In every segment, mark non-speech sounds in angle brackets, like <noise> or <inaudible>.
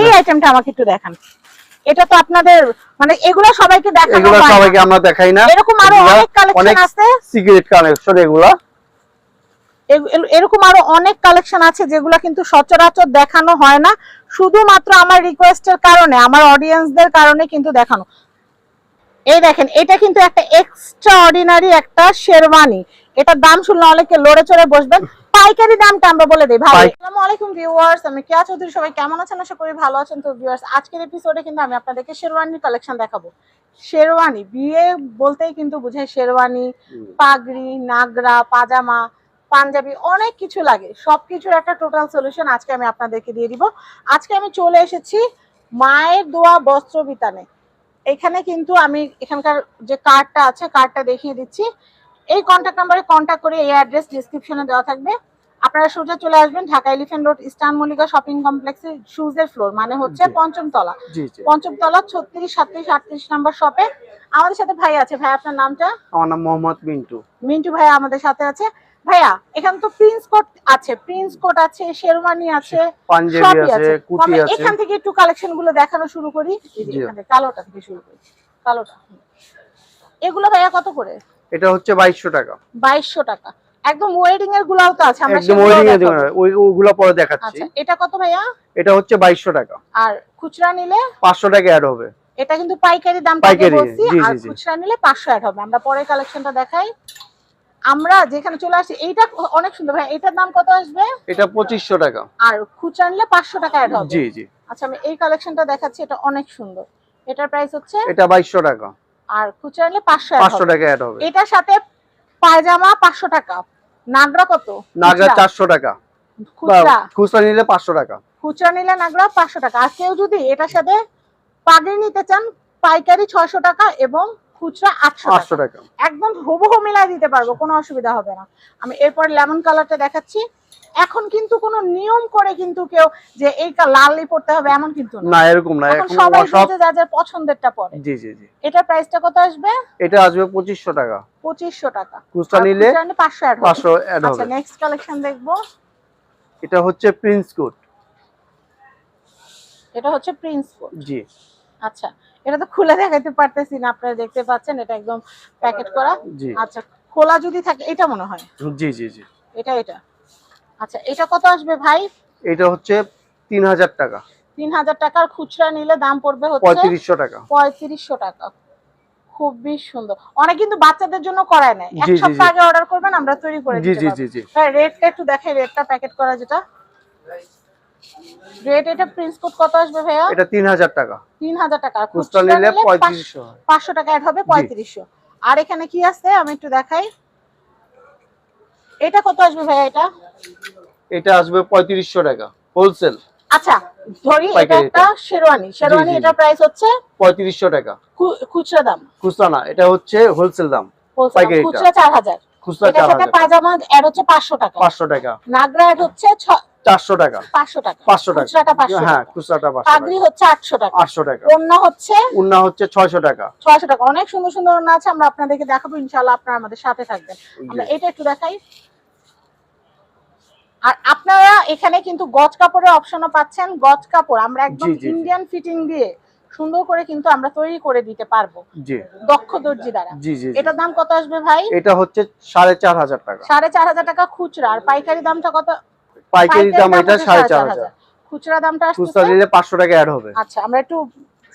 এই আইটেমটা আমাকে একটু দেখান। এটা তো আপনাদের মানে এগুলো সবাইকে দেখানো এগুলো সবাইকে আমরা দেখাই না। এরকম আরও অনেক কালেকশন আছে। সিগারেট কালেকশন এগুলা। এরকম আরও অনেক কালেকশন আছে যেগুলো কিন্তু সচরাচর দেখানো হয় না। শুধুমাত্র আমার রিকোয়েস্টের কারণে আমার অডিয়েন্সদের কারণে কিন্তু দেখানো। এই দেখেন এটা কিন্তু একটা এক্সট্রা অর্ডিনারি একটা শেরওয়ানি এটার দাম শুনলে অনেকে লড়ে চড়ে বসবেন। পাইকারি দামটা আমরা বলে দিই ভাই। আসসালামু আলাইকুম ভিউয়ার্স আমি কেয়া চৌধুরী সবাই কেমন আছেন? আশা করি ভালো আছেন। তো ভিউয়ার্স আজকের এপিসোডে কিন্তু আমি আপনাদেরকে শেরওয়ানির কালেকশন দেখাবো। শেরওয়ানি বিয়ে বলতেই কিন্তু বোঝায় শেরওয়ানি পাগড়ি নাগরা পাজামা পাঞ্জাবি অনেক কিছু লাগে। সবকিছুর একটা টোটাল সলিউশন আজকে আমি আপনাদেরকে দিয়ে দিব। আজকে আমি চলে এসেছি মায়ের দোয়া বস্ত্র বিতানে। এখানে কিন্তু আমি এখানকার যে কার্ডটা আছে কার্ডটা দেখিয়ে দিচ্ছি। এই কন্ট্যাক্ট নাম্বারে কন্ট্যাক্ট করে এই অ্যাড্রেস ডিসক্রিপশনে দেওয়া থাকবে। আপনারা সোজা চলে আসবেন Dhaka Elephant Road Eastern Mallika shopping কমপ্লেক্সের শুজের ফ্লোর মানে হচ্ছে জি। পঞ্চম তলা জি জি। পঞ্চম তলা ছত্রিশ সাতত্রিশ আটত্রিশ নাম্বার শপে আমাদের সাথে ভাই আছে। ভাই আপনার নামটা? আমার নাম মোহাম্মদ মিন্টু। মিন্টু ভাইয়া আমাদের সাথে আছে। ভাইয়া এখানে তো প্রিন্স কোট আছে। প্রিন্স কোট আছে শেরওয়ানি আছে পাঞ্জাবি আছে আমরা আছে। এখান থেকে একটু কালেকশনগুলো দেখানো শুরু করি। কালোটা থেকে শুরু করি। কালোটা। এগুলো ভাইয়া কত করে? এটা হচ্ছে বাইশশো টাকা। বাইশশো টাকা। একদম ওয়েডিং এর গুলাও তো আছে আমরা একদম ওই নিয়ে ওই ওগুলো পরে দেখাচ্ছি। আচ্ছা এটা কত ভাইয়া? এটা হচ্ছে বাইশশো টাকা। আর খুচরা নিলে? পাঁচশো টাকা অ্যাড হবে। এটা কিন্তু পাইকারি দাম বলছি আর। খুচরা নিলে পাঁচশো অ্যাড হবে। আমরা পরের কালেকশনটা দেখাই। আমরা যেখানে চলে আসি এইটা অনেক সুন্দর ভাই এটার দাম কত আসবে? এটা পঁচিশশো টাকা। আর খুচরা নিলে পাঁচশো টাকা অ্যাড হবে। জি জি। আচ্ছা আমি এই কালেকশনটা দেখাচ্ছি এটা অনেক সুন্দর। এটার প্রাইস হচ্ছে এটা বাইশশো টাকা। আর খুচরা নিলে পাঁচশো পাঁচশো টাকা অ্যাড হবে। এটার সাথে পায়জামা পাঁচশো টাকা। নাগরা কত? নাগরা খুচরা। চারশো টাকা। খুচরা। খুচরা নিলে পাঁচশো টাকা। খুচরা নিলে নাগরা পাঁচশো টাকা। আর কেউ যদি এটার সাথে পাগড়ি নিতে চান পাইকারি ছয়শো টাকা এবং খুচরা আটশো টাকা। একদম হুবহু মিলাই দিতে পারব কোনো অসুবিধা হবে না। আমি এরপর লেমন কালারটা দেখাচ্ছি। এখন কিন্তু কোনো নিয়ম করে কিন্তু কেউ যে এই লালই পড়তে হবে এমন কিন্তু না। এরকম না। এখন সবাই সব যে যার পছন্দেরটা পরে। জি জি জি। এটার প্রাইসটা কত আসবে? এটা আসবে পঁচিশশো টাকা। পঁচিশশো টাকা। খুচরা নিলে পাঁচশো অ্যাড পাঁচশো অ্যাড আচ্ছা নেক্সট কালেকশন দেখব। এটা হচ্ছে প্রিন্স কোট এটা হচ্ছে প্রিন্স কোট জি। আচ্ছা এটা তো খুলে দেখাতে পারতেছি না আপনারা দেখতে পাচ্ছেন এটা একদম প্যাকেট করা। আচ্ছা খোলা যদি থাকে এটা মনে হয়? জি জি জি। এটা এটা। আচ্ছা এটা কত আসবে ভাই? এটা হচ্ছে তিন হাজার টাকা। তিন হাজার টাকার খুচরা নিলে দাম পড়বে হচ্ছে পঁয়ত্রিশশো টাকা। পঁয়ত্রিশশো টাকা। খুবই সুন্দর। অনেক কিন্তু বাচ্চাদের জন্য করায় নেয় এক জি, জি, সপ্তাহ আগে অর্ডার করবেন আমরা তৈরি করে জি দিতে জি পারব। জি জি। ভাই রেটটা একটু দেখাই রেটটা প্যাকেট করা যেটা। রেট এটা প্রিন্স কোড কত আসবে ভাইয়া? এটা তিন হাজার টাকা। তিন হাজার টাকা। আর খুচরা নিলে নিলে পঁয়ত্রিশশো। পাঁচশো টাকা অ্যাড হবে পঁয়ত্রিশশো। আর এখানে কি আছে? আমি একটু দেখাই। এটা কত আসবে ভাইয়া এটা? এটা আসবে পঁয়ত্রিশশো টাকা হোলসেল আচ্ছা ধরি এটা একটা শেরওয়ানি। শেরওয়ানি জি। প্রাইস হচ্ছে পঁয়ত্রিশশো টাকা। খু- খুচরা দাম। খুচরা না এটা হচ্ছে হোলসেল দাম। পাইকারিটা। খুচরা চার হাজার। খুচরা এটার চার সাথে হাজার। পাজামা অ্যাড হচ্ছে পাঁচশো টাকা। পাঁচশো টাকা। নাগরা অ্যাড হচ্ছে চারশো টাকা। পাঁচশো টাকা। পাঁচশো টাকা। হ্যাঁ খুচরাটা পাগড়ি হচ্ছে আটশো টাকা। আটশো টাকা। অন্য হচ্ছে উন্না হচ্ছে ছয়শো টাকা। ছয়শো টাকা। অনেক সুন্দর সুন্দর ওড়না আছে আমরা আপনাদেরকে দেখাবো ইনশাল্লাহ আপনারা আমাদের সাথে থাকবেন। আমরা এটা একটু দেখাই। আর আপনারা এখানে কিন্তু গজ কাপড়ের অপশনও পাচ্ছেন। গজ কাপড় আমরা একদম। ইন্ডিয়ান ফিটিং দিয়ে সুন্দর করে কিন্তু আমরা তৈরি করে দিতে পারব। দক্ষ দর্জি দ্বারা। এটার দাম কত আসবে ভাই? এটা হচ্ছে সাড়ে চার হাজার টাকা। সাড়ে চার হাজার টাকা খুচরা। আর পাইকারি দামটা কত? পাইকারি দাম এটা হচ্ছে সাড়ে চার হাজার। খুচরা দামটা আসছে খুচরা নিলে পাঁচশো টাকা অ্যাড হবে। আচ্ছা আমরা একটু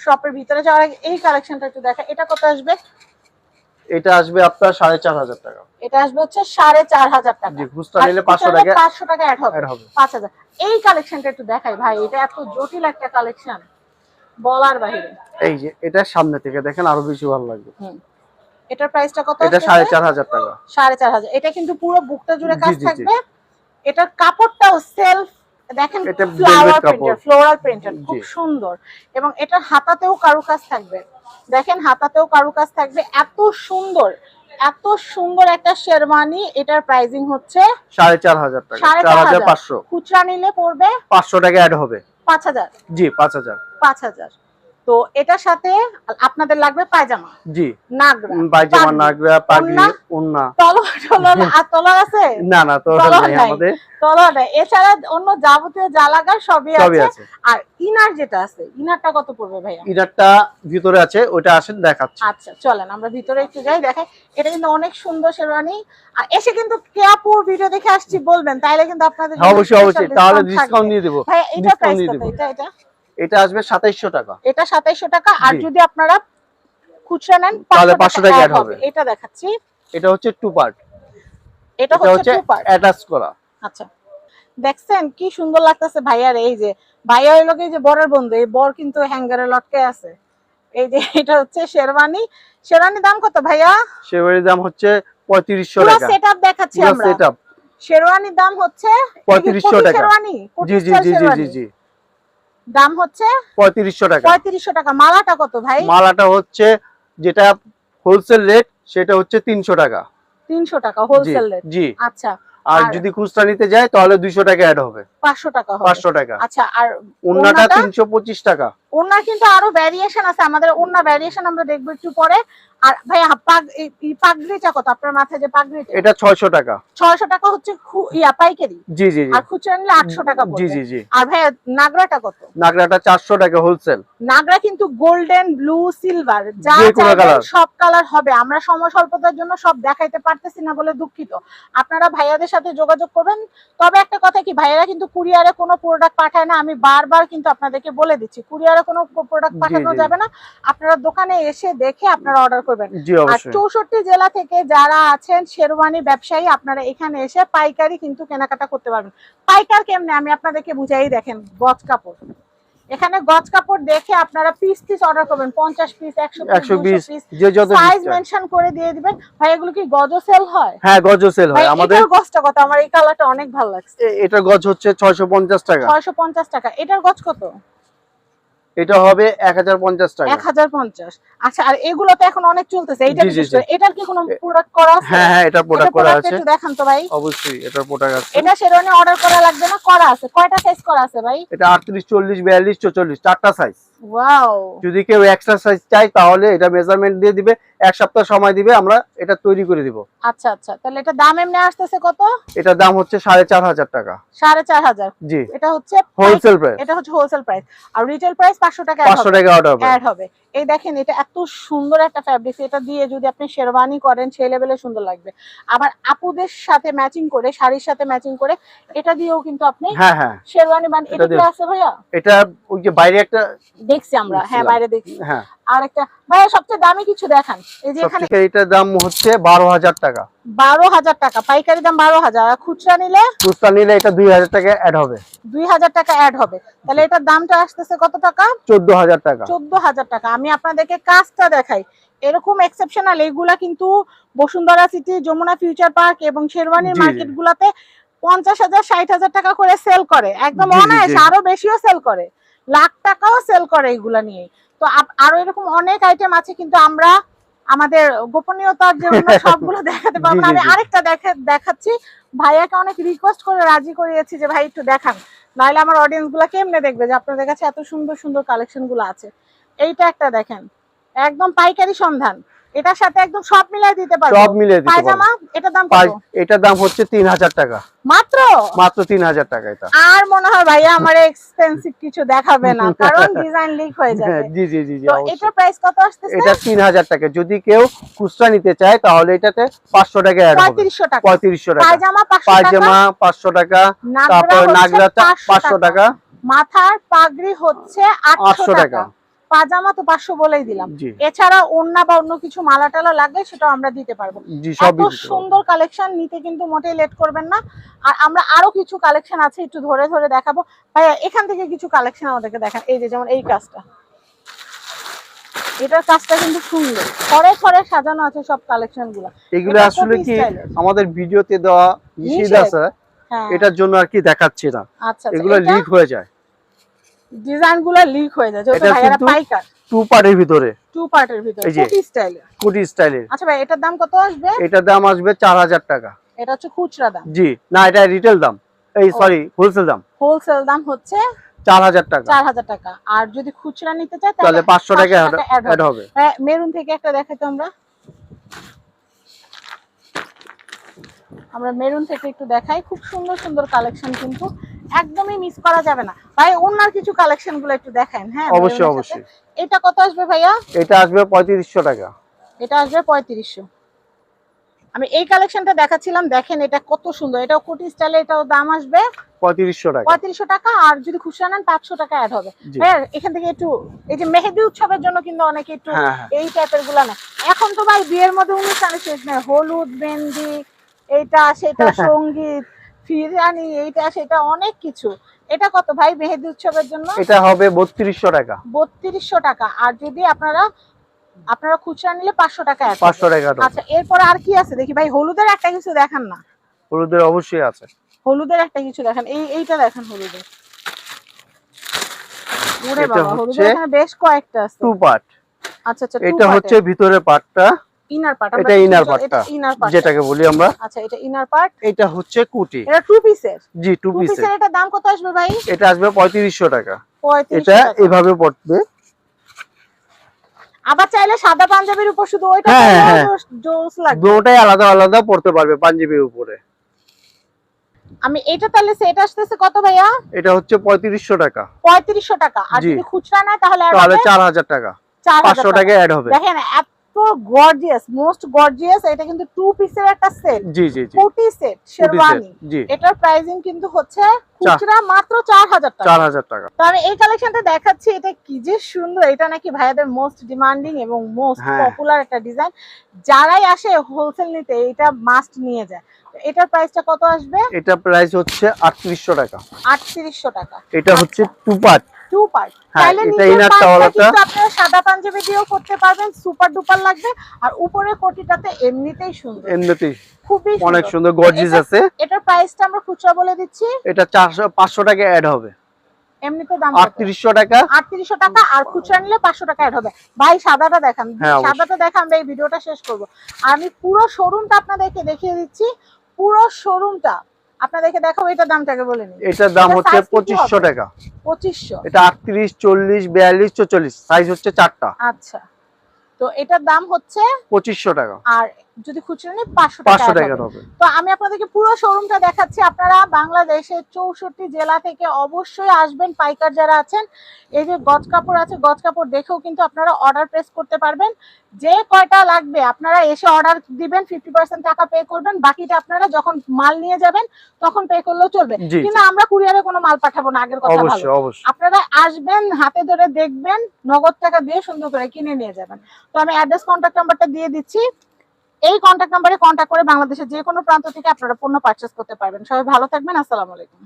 শপের ভিতরে যাওয়ার আগে এই কালেকশনটা একটু দেখা। এটা কত আসবে? এটা আসবে আপনার সাড়ে চার হাজার টাকা। এটা আসবে হচ্ছে সাড়ে চার হাজার টাকা। জি খুচরা নিলে পাঁচশো টাকা পাঁচশো টাকা অ্যাড হবে। অ্যাড হবে। পাঁচ হাজার। এই কালেকশনটা একটু দেখাই ভাই এটা এত জটিল একটা কালেকশন বলার বাহিরে এই যে এটা সামনে থেকে দেখেন আরও বেশি ভালো লাগবে। হুম। এটার প্রাইসটা কত এটা আসতেছে? সাড়ে চার হাজার টাকা। সাড়ে চার হাজার। এটা কিন্তু পুরো বুকটা জুড়ে কাজ। থাকবে এটার কাপড়টাও সেলফ দেখেন ফ্লাওয়ার প্রিন্টার ফ্লোরাল প্রিন্টার খুব সুন্দর। এবং এটার হাতাতেও কারুকাজ থাকবে। দেখেন হাতাতেও কারুকাজ থাকবে। এত সুন্দর এত সুন্দর একটা শেরওয়ানি এটার প্রাইসিং হচ্ছে সাড়ে চার হাজার টাকা। সাড়ে চার হাজার। পাঁচশো। খুচরা নিলে পড়বে পাঁচশো টাকা অ্যাড হবে। পাঁচ হাজার। জি পাঁচ হাজার। পাঁচ হাজার। তো এটার সাথে আপনাদের লাগবে পায়জামা জি। নাগরা পায়জামা নাগরা পাগড়ি? ওন্না তলোয়ার টলোয়ার আর তলোয়ার আছে? না না তলোয়ার নাই। আমাদের। তলোয়ার নাই। এছাড়া অন্য যাবতীয় যা লাগার সবই আছে। আর ইনার যেটা আছে ইনারটা কত পড়বে ভাইয়া? ইনারটা ভিতরে আছে ওইটা আসেন দেখাচ্ছি। আচ্ছা চলেন আমরা ভিতরে একটু যাই দেখাই। এটা কিন্তু অনেক সুন্দর শেরওয়ানি। আর এসে কিন্তু কেয়াপুর ভিডিও দেখে আসছি বলবেন তাইলে কিন্তু আপনাদের হ্যাঁ, অবশ্যই অবশ্যই। তাহলে ডিসকাউন্ট। দিয়ে দেবো। এটা প্রাইস কত। এটা এটা? এটা আসবে সাতাইশশো টাকা। এটা সাতাইশশো টাকা আর যদি আপনারা খুচরা নেন তাহলে 500 500 টাকা add হবে। এটা দেখাচ্ছি। এটা হচ্ছে টু পার্ট। এটা হচ্ছে two part। অ্যাটাচ করা। আচ্ছা। দেখছেন কি সুন্দর লাগতেছে ভাইয়ার এই যে ভাইয়া হইল কি যে বরের বন্ধু এই বর কিন্তু হ্যাঙ্গারে লটকে আছে। এই যে এটা হচ্ছে শেরওয়ানি। শেরওয়ানি দাম কত ভাইয়া? সেবারের দাম হচ্ছে পঁয়ত্রিশশো পুরো টাকা। সেটআপ দেখাচ্ছি আমরা। সেট আপ শেরওয়ানির দাম হচ্ছে পঁয়ত্রিশশো কোটি টাকা। শেরওয়ানি জি জি জি জি জি জি। দাম হচ্ছে পঁয়ত্রিশশো টাকা। পঁয়ত্রিশশো টাকা। মালাটা কত ভাই? মালাটা হচ্ছে যেটা হোলসেল রেট সেটা হচ্ছে তিনশো টাকা। তিনশো টাকা হোলসেল রেট জি। আচ্ছা। আর যদি খুচরা নিতে যায় তাহলে দুইশো টাকা অ্যাড হবে। পাঁচশো টাকা পাঁচশো টাকা। আচ্ছা আর ওনাটা তিনশো পঁচিশ টাকা। ওনার কিন্তু আরও ভ্যারিয়েশন আছে আমাদের ওনা ভ্যারিয়েশন আমরা দেখব একটু পরে। আর ভাই এই- পাগড়িটা কত? আপনার মাথায় যে পাগড়িটা? এটা ছয়শো টাকা। ছয়শো টাকা হচ্ছে ইয়া পাইকারি? জি জি আর খুচরা নিলে আটশো টাকা জি জি জি। আর ভাই নাগরাটা কত? নাগরাটা চারশো টাকা হোলসেল নাগরা কিন্তু গোল্ডেন ব্লু সিলভার যা চাইবেন সব কালার হবে। আমরা সময় স্বল্পতার জন্য সব দেখাইতে পারতেছি না বলে দুঃখিত। আপনারা ভাইয়াদের সাথে যোগাযোগ করবেন। তবে একটা কথা কি ভাইয়ারা কিন্তু কুরিয়ারে কোনো প্রোডাক্ট পাঠায় না। আমি বারবার কিন্তু আপনাদেরকে বলে দিচ্ছি কুরিয়ারে কোনো প্রোডাক্ট পাঠানো যাবে না। আপনারা দোকানে এসে দেখে আপনারা অর্ডার করবেন। আর চৌষট্টি জেলা থেকে যারা আছেন শেরওয়ানি ব্যবসায়ী আপনারা এখানে এসে পাইকারি কিন্তু কেনাকাটা করতে পারবেন। পাইকার কেমনে? আমি আপনাদেরকে বুঝাই দেখেন গজ কাপড়। এখানে গজ কাপড় দেখে আপনারা পিস পিস অর্ডার করবেন। পঞ্চাশ পিস একশো পিস সাইজ মেনশন করে দিয়ে দিবেন। ভাই এগুলো কি গজ সেল হয়? হ্যাঁ গজ সেল হয়। আমাদের গজটা কত? আমার এই কালারটা অনেক ভালো লাগছে। এটার গজ হচ্ছে ছয়শো পঞ্চাশ টাকা। ছয়শো পঞ্চাশ টাকা। এটার গজ কত? এটা হবে এক হাজার পঞ্চাশ টাকা। এক হাজার পঞ্চাশ। আচ্ছা আর এগুলো তো এখন অনেক চলতেছে। এইটা এটার কি কোনো প্রোডাক্ট করা আছে? হ্যাঁ হ্যাঁ এটা প্রোডাক্ট করা আছে। একটু দেখান তো ভাই। অবশ্যই এটার প্রোডাক্ট আছে। এটা শেরওয়ানি অর্ডার করা লাগবে না? করা আছে। কয়টা সাইজ করা আছে ভাই? এটা আটত্রিশ চল্লিশ বিয়াল্লিশ চল্লিশ চারটা সাইজ যদি কেউ এক্সট্রা সাইজ চাই তাহলে এটা মেজারমেন্ট দিয়ে দিবে এক সপ্তাহ সময় দিবে আমরা এটা তৈরি করে দিব। আচ্ছা আচ্ছা। তাহলে এটা দাম এমনি আসতেছে কত? এটা দাম হচ্ছে সাড়ে চার হাজার টাকা। সাড়ে চার হাজার। জি। এটা হচ্ছে হোলসেল প্রাইস এটা হচ্ছে হোলসেল প্রাইস আর রিটেল প্রাইস পাঁচশো টাকা পাঁচশো টাকা অর্ডার হবে। এই দেখেন এটা এত সুন্দর একটা ফ্যাব্রিক এটা দিয়ে যদি আপনি শেরওয়ানি করেন সেই লেভেলে সুন্দর লাগবে। আবার আপুদের সাথে ম্যাচিং করে শাড়ির সাথে ম্যাচিং করে এটা দিয়েও কিন্তু আপনি হ্যাঁ হ্যাঁ। শেরওয়ানি বান এটা এটা কি আছে ভাইয়া? এটা ওই যে বাইরে একটা দেখছি আমরা। হ্যাঁ বাইরে দেখছি। হ্যাঁ। আর একটা ভাইয়া সবচেয়ে দামি কিছু দেখান। এই যে এখানে দাম হচ্ছে বারো হাজার টাকা। বারো হাজার টাকা পাইকারি দাম আর খুচরা নিলে? খুচরা নিলে এটা দুই হাজার টাকা অ্যাড হবে। দুই হাজার টাকা অ্যাড হবে। তাহলে এটার দামটা আসতেছে কত টাকা? চোদ্দ হাজার টাকা। চোদ্দ হাজার টাকা। আমি আপনাদেরকে কাজটা দেখাই। এরকম এক্সেপশনাল এইগুলা কিন্তু Bashundhara City Jamuna Future Park এবং শেরওয়ানির। মার্কেট গুলাতে পঞ্চাশ হাজার ষাট হাজার টাকা করে সেল করে। একদম অনায়াস আরও বেশিও সেল করে। লাখ টাকাও সেল করে এগুলা নিয়ে তো আরও এরকম অনেক আইটেম আছে কিন্তু আমরা আমাদের গোপনীয়তার জন্য <laughs> সবগুলো দেখাতে পারব না। আমি আরেকটা দেখা দেখাচ্ছি। ভাইয়াকে অনেক রিকোয়েস্ট করে রাজি করিয়েছি যে ভাই একটু দেখান। নাহলে আমার অডিয়েন্সগুলো কেমনে দেখবে যে আপনাদের কাছে এত সুন্দর সুন্দর কালেকশনগুলো আছে? এইটা একটা দেখেন। একদম পাইকারি সন্ধান। এটার সাথে একদম সব মিলাই দিতে পারব। সব মিলিয়ে দিতে পারব। এটার দাম কত? এটার দাম হচ্ছে তিন হাজার টাকা। মাত্র? মাত্র তিন হাজার টাকা এটা। আর মনে হয় ভাইয়া আমার এক্সপেন্সিভ কিছু দেখাবে না কারণ ডিজাইন লিক হয়ে যাবে। হ্যাঁ, জি জি জি তো। এটার প্রাইস কত আসতেছে? এটা তিন হাজার টাকা। যদি কেউ খুচরা নিতে চায় তাহলে এটাতে পাঁচশো টাকা অ্যাড হবে। পঁয়ত্রিশশো টাকা। পঁয়ত্রিশশো টাকা। পায়জামা পাঁচশো টাকা। পায়জামা পাঁচশো টাকা। তারপর হচ্ছে নাগরা পাঁচশো পাঁচশো টাকা। মাথার পাগড়ি হচ্ছে আটশো আটশো টাকা। টাকা। পাজামা তো পাঁচশো বলেই দিলাম। এছাড়া ওন্না বা অন্য কিছু মালা টালা লাগলে সেটাও আমরা দিতে পারব। এত। সুন্দর কালেকশন নিতে কিন্তু মোটেই লেট করবেন না। আর আমরা আরও কিছু কালেকশন আছে একটু ধরে ধরে দেখাবো। ভাইয়া এখান থেকে কিছু কালেকশন আমাদেরকে দেখান। এই যে যেমন এই কাজটা। এটার কাজটা কিন্তু সুন্দর। খড়ে খড়ে সাজানো আছে সব কালেকশনগুলা। এগুলো আসলে কি আমাদের ভিডিওতে দেওয়া নিষেধ। আছে হ্যাঁ। এটার জন্য আর কি দেখাচ্ছি না। আচ্ছা এগুলো লিক হয়ে যায়। ডিজাইনগুলা লিক হয়ে যায় যেহেতু ভাইয়ারা পাইকার। টু পার্টের ভিতরে। টু পার্টের ভিতরে কুটি কুটি স্টাইলের আচ্ছা ভাই এটার দাম কত আসবে? এটার দাম আসবে চার হাজার টাকা। এটা হচ্ছে খুচরা দাম। জি না এটা রিটেল দাম। এই সরি হোলসেল দাম। হোলসেল দাম হচ্ছে চার হাজার টাকা। চার হাজার টাকা। আর যদি খুচরা নিতে চায় তাহলে পাঁচশো টাকা হবে। অ্যাড হবে। হ্যাঁ মেরুন থেকে একটা দেখাই তো আমরা। আমরা মেরুন থেকে একটু দেখাই। খুব সুন্দর সুন্দর কালেকশন কিন্তু একদমই মিস করা যাবে না। ভাই অন্যার কিছু কালেকশনগুলো একটু দেখেন হ্যাঁ অবশ্যই অবশ্যই। এটা কত আসবে ভাইয়া? এটা আসবে পঁয়ত্রিশশো টাকা। এটা আসবে পঁয়ত্রিশশো। আমি এই কালেকশনটা দেখাচ্ছিলাম দেখেন এটা কত সুন্দর। এটাও কোটি স্টাইলে এটাও দাম আসবে পঁয়ত্রিশশো টাকা। পঁয়ত্রিশশো টাকা আর যদি খুচরা নেন পাঁচশো টাকা অ্যাড হবে। ভাইয়া এখান থেকে একটু এই যে মেহেদি উৎসবের জন্য কিন্তু অনেকে একটু হ্যাঁ হ্যাঁ। এই টাইপেরগুলা না এখন তো ভাই বিয়ের মধ্যে অনুষ্ঠানে শেষ নেই হলুদ মেহেন্দি এইটা সেটা <laughs> সংগীত ফিরানি এইটা সেটা অনেক কিছু। এটা কত ভাই মেহেদি উৎসবের জন্য? এটা হবে বত্রিশশো টাকা। বত্রিশশো টাকা। আর যদি আপনারা আপনারা খুচরা নিলে পাঁচশো টাকা পাঁচশো টাকা আচ্ছা এরপর আর কি আছে? দেখি ভাই হলুদের একটা কিছু দেখান না। হলুদের অবশ্যই আছে। হলুদের একটা কিছু দেখেন। এই এইটা দেখেন হলুদের। ওরে বাবা হচ্ছে হলুদের এখানে বেশ কয়েকটা আছে। Two part. আচ্ছা আচ্ছা এটা হচ্ছে ভিতরে পার্টটা। ইনার পার্ট এটা ইনার পার্ট যেটাকে বলি আমরা। আচ্ছা এটা ইনার পার্ট এটা হচ্ছে কুটি। এটা টু পিসের জি টু পিসের এটা দাম কত আসবে ভাই? এটা আসবে পঁয়ত্রিশশো টাকা। পঁয়ত্রিশ এটা এভাবে পড়বে। আবার চাইলে সাদা পাঞ্জাবির উপর শুধু ওইটা হ্যাঁ, হ্যাঁ। জোস- লাগবে। দুটাই আলাদা আলাদা পড়তে পারবে পাঞ্জাবির উপরে। আমি এটা তাহলে সেট আসতেছে কত ভাইয়া? এটা হচ্ছে পঁয়ত্রিশশো টাকা। পঁয়ত্রিশশো টাকা। আর যদি খুচরা নেয় তাহলে তাহলে হবে? চার হাজার টাকা। চার পাঁচশো হাজার টাকা। অ্যাড হবে। দেখেন গর্জিয়াস মোস্ট গর্জিয়াস এটা কিন্তু টু পিসের একটা সেট জি জি জি। কোটি সেট শেরওয়ানি এটার প্রাইসিং কিন্তু হচ্ছে খুচরা মাত্র চার হাজার টাকা। চার হাজার টাকা। তো আমি এই কালেকশনটা দেখাচ্ছি এটা কি যে সুন্দর এটা নাকি ভাইয়াদের মোস্ট ডিমান্ডিং এবং মোস্ট হ্যাঁ। পপুলার একটা ডিজাইন যারাই আসে হোলসেল নিতে এটা মাস্ট নিয়ে যায়। এটার প্রাইসটা কত আসবে? এটা প্রাইস হচ্ছে আটত্রিশশো টাকা। আটত্রিশশো টাকা। এটা হচ্ছে টু পার্ট টু পার্ট নিচের পার্টটা towel-টা- আপনারা সাদা পাঞ্জাবি দিয়েও করতে পারবেন সুপার ডুপার লাগবে। আর উপরে কোটিটাতে এমনিতেই সুন্দর। এমনিতেই। খুবই অনেক সুন্দর। এটা- আছে। এটার প্রাইসটা আমরা খুচরা বলে দিচ্ছি। এটা চারশো পাঁচশো টাকা অ্যাড হবে। এমনিতে দাম আটত্রিশশো টাকা। আটত্রিশশো টাকা আর খুচরা নিলে পাঁচশো টাকা অ্যাড হবে। ভাই সাদাটা দেখান। হ্যাঁ, সাদাটা দেখান আমরা এই ভিডিওটা শেষ করব। আমি পুরো শোরুমটা আপনাদেরকে দেখিয়ে দিচ্ছি। পুরো শোরুমটা আপনাদেরকে দেখাবো এটার দামটাকে বলে নিন। এটার দাম হচ্ছে size কি কি পঁচিশশো হবে? টাকা। পঁচিশশো। এটা আটত্রিশ চল্লিশ বিয়াল্লিশ চল্লিশ সাইজ হচ্ছে চারটা। আচ্ছা। তো এটার দাম হচ্ছে পঁচিশশো টাকা। আর যদি খুচরা নিই পাঁচশো পাঁচশো টাকা হবে। তো আমি আপনাদেরকে পুরো শোরুমটা দেখাচ্ছি। আপনারা বাংলাদেশের চৌষট্টি জেলা থেকে অবশ্যই আসবেন পাইকার যারা আছেন এই যে গজ কাপড় আছে গজ কাপড় দেখেও কিন্তু আপনারা অর্ডার প্রেস করতে পারবেন। যে কয়টা লাগবে আপনারা এসে অর্ডার দিবেন ফিফটি পার্সেন্ট টাকা পে করবেন বাকিটা আপনারা যখন মাল নিয়ে যাবেন তখন পে করলেও চলবে। কিন্তু আমরা কুরিয়ারে কোনো মাল পাঠাবো না আগের কথা ভালো। আপনারা আসবেন হাতে ধরে দেখবেন নগদ টাকা দিয়ে সুন্দর করে কিনে নিয়ে যাবেন। তো আমি অ্যাড্রেস কন্ট্যাক্ট নাম্বারটা দিয়ে দিচ্ছি। এই কন্ট্যাক্ট নাম্বারে কন্ট্যাক্ট করে বাংলাদেশের যে কোনো প্রান্ত থেকে আপনারা পণ্য পারচেস করতে পারবেন। সবাই ভালো থাকবেন, আসসালামু আলাইকুম।